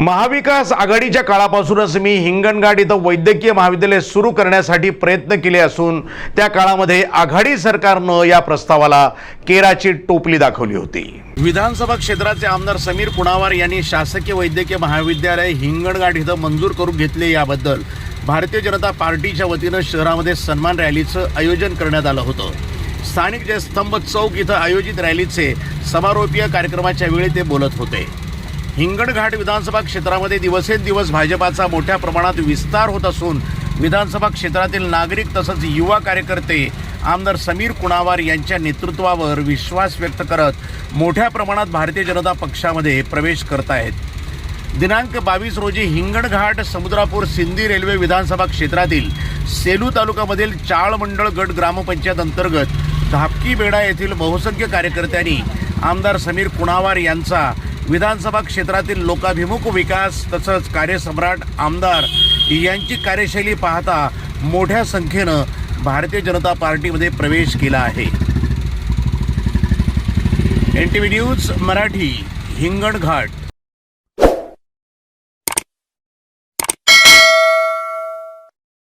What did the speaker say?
महाविकास आघाडीच्या काळापासूनच मी हिंगणघाट इथं वैद्यकीय महाविद्यालय सुरू करण्यासाठी प्रयत्न केले असून त्या काळामध्ये आघाडी सरकारनं या प्रस्तावाला केराची टोपली दाखवली होती. विधानसभा क्षेत्राचे आमदार समीर कुणावार यांनी शासकीय वैद्यकीय महाविद्यालय हिंगणघाट इथं मंजूर करून घेतले याबद्दल भारतीय जनता पार्टीच्या वतीनं शहरामध्ये सन्मान रॅलीचं आयोजन करण्यात आलं होतं. स्थानिक जयस्तंभ चौक इथं आयोजित रॅलीचे समारोपीय कार्यक्रमाच्या वेळी ते बोलत होते. हिंगणघाट विधानसभा क्षेत्रामध्ये दिवसेंदिवस भाजपाचा मोठ्या प्रमाणात विस्तार होत असून विधानसभा क्षेत्रातील नागरिक तसंच युवा कार्यकर्ते आमदार समीर कुणावार यांच्या नेतृत्वावर विश्वास व्यक्त करत मोठ्या प्रमाणात भारतीय जनता पक्षामध्ये प्रवेश करत आहेत दिनांक बावीस रोजी हिंगणघाट समुद्रापूर सिंधी रेल्वे विधानसभा क्षेत्रातील सेलू तालुक्यामधील चाळ मंडळ गट ग्रामपंचायत अंतर्गत धापकी बेडा येथील बहुसंख्य कार्यकर्त्यांनी आमदार समीर कुणावार यांचा विधानसभा क्षेत्रातील लोकाभिमुख विकास तसंच कार्यसम्राट आमदार यांची कार्यशैली पाहता मोठ्या संख्येनं भारतीय जनता पार्टीमध्ये प्रवेश केला आहे. N T V news Marathi Hinganghat.